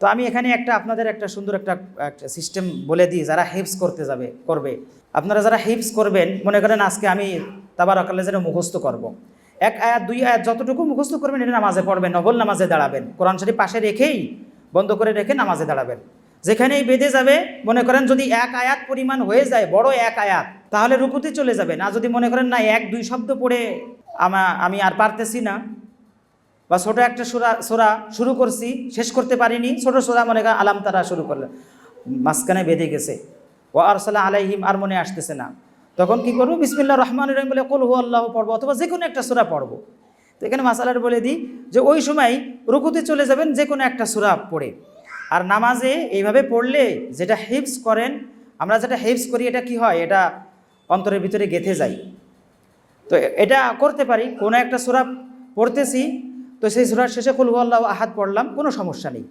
তো আমি এখানে একটা আপনাদের একটা সুন্দর একটা একটা সিস্টেম বলে দিই, যারা হেপস করতে যাবে, করবে। আপনারা যারা হেপস করবেন, মনে করেন আজকে আমি তাবারাকাল্লা যেন মুখস্থ করব। এক আয়াত, দুই আয়াত যতটুকু মুখস্থ করবেন, এটা নামাজে পড়বেন, নবল নামাজে দাঁড়াবেন। কোরআন শরীফ পাশে রেখেই, বন্ধ করে রেখে নামাজে দাঁড়াবেন। যেখানেই বেঁধে যাবে, মনে করেন যদি এক আয়াত পরিমাণ হয়ে যায়, বড় এক আয়াত, তাহলে রুকুতে চলে যাবে। না যদি মনে করেন না এক, দুই শব্দ পড়ে, আমা, আমি আর পারতেছি না। বা ছোট একটা সোরা সোরা শুরু করছি, শেষ করতে পারিনি, ছোট সোরা মনে করেন আলাম তারা শুরু করলেন। মাঝখানে বেঁধে গেছে। ও আরসাল্লাহ আলাইহিম আর মনে আসতেছে না। তখন কি করব? বিসমিল্লা রহমান রহিম বলে, কল হু আল্লাহ পড়ব অথবা যে কোনো একটা সুরা পড়ব। তো এখানে মাসালার বলে দিই যে, ওই সময় রুকুতে চলে যাবেন যে কোনো একটা সুরা পড়ে। আর নামাজে এইভাবে পড়লে যেটা হিপস করেন, আমরা যেটা হিপস করি, এটা কি হয়? এটা অন্তরের ভিতরে গেঁথে যায়। তো এটা করতে পারি। কোনো একটা সুরা পড়তেছি তো সেই সুরার শেষে কুলহু আল্লাহ আহাদ পড়লাম কোনো সমস্যা নেই।